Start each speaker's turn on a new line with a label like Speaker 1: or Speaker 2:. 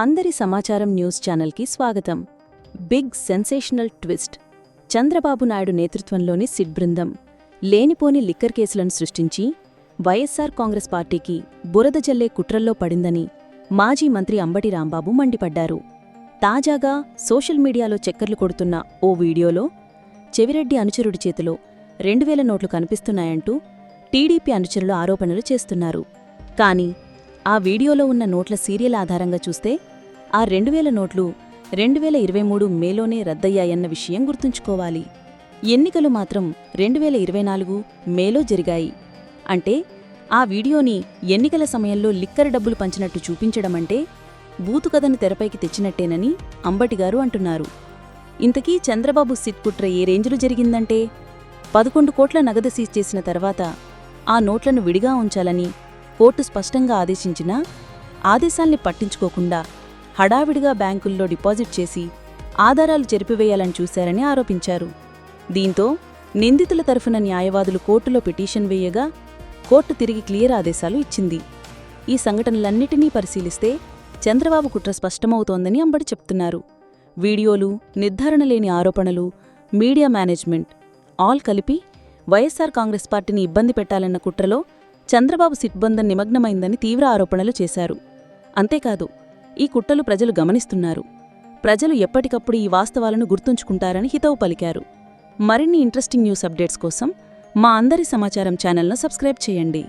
Speaker 1: అందరి సమాచారం న్యూస్ ఛానల్కి స్వాగతం. Big sensational twist. Chandrababu Naidu నేతృత్వంలోని సిట్ బృందం లేనిపోని లిక్కర్ కేసులను సృష్టించి వైఎస్సార్ కాంగ్రెస్ పార్టీకి బురద జల్లే కుట్రల్లో పడిందని మాజీ మంత్రి అంబటి రాంబాబు మండిపడ్డారు. తాజాగా సోషల్ మీడియాలో చక్కర్లు కొడుతున్న ఓ వీడియోలో చెవిరెడ్డి అనుచరుడి చేతిలో రెండు వేల నోట్లు కనిపిస్తున్నాయంటూ టీడీపీ అనుచరులు ఆరోపణలు చేస్తున్నారు. కానీ ఆ వీడియోలో ఉన్న నోట్ల సీరియల్ ఆధారంగా చూస్తే ఆ రెండు వేల నోట్లు రెండువేల ఇరవై మూడు మేలోనే రద్దయ్యాయన్న విషయం గుర్తుంచుకోవాలి. ఎన్నికలు మాత్రం రెండువేల ఇరవై నాలుగు మేలో జరిగాయి. అంటే ఆ వీడియోని ఎన్నికల సమయంలో లిక్కర్ డబ్బులు పంచినట్టు చూపించడమంటే బూతు కథను తెరపైకి తెచ్చినట్టేనని అంబటిగారు అంటున్నారు. ఇంతకీ చంద్రబాబు సిట్ కుట్ర ఏ రేంజ్లో జరిగిందంటే? పదకొండు కోట్ల నగదు సీజ్ చేసిన తర్వాత ఆ నోట్లను విడిగా ఉంచాలని కోర్టు స్పష్టంగా ఆదేశించినా ఆదేశాల్ని పట్టించుకోకుండా హడావిడిగా బ్యాంకుల్లో డిపాజిట్ చేసి ఆధారాలు చెరిపివేయాలని చూశారని ఆరోపించారు. దీంతో నిందితుల తరఫున న్యాయవాదులు కోర్టులో పిటిషన్ వేయగా కోర్టు తిరిగి క్లియర్ ఆదేశాలు ఇచ్చింది. ఈ సంఘటనలన్నిటినీ పరిశీలిస్తే చంద్రబాబు కుట్ర స్పష్టమవుతోందని అంబడి చెప్తున్నారు. వీడియోలు నిర్ధారణ లేని ఆరోపణలు మీడియా మేనేజ్మెంట్ ఆల్ కలిపి వైఎస్సార్ కాంగ్రెస్ పార్టీని ఇబ్బంది పెట్టాలన్న కుట్రలో చంద్రబాబు సిట్బంధం నిమగ్నమైందని తీవ్ర ఆరోపణలు చేశారు. అంతేకాదు ఈ కుట్రలు ప్రజలు గమనిస్తున్నారు. ప్రజలు ఎప్పటికప్పుడు ఈ వాస్తవాలను గుర్తుంచుకుంటారని హితవు పలికారు. మరిన్ని ఇంట్రెస్టింగ్ న్యూస్ అప్డేట్స్ కోసం మా అందరి సమాచారం ఛానల్ను సబ్స్క్రైబ్ చేయండి.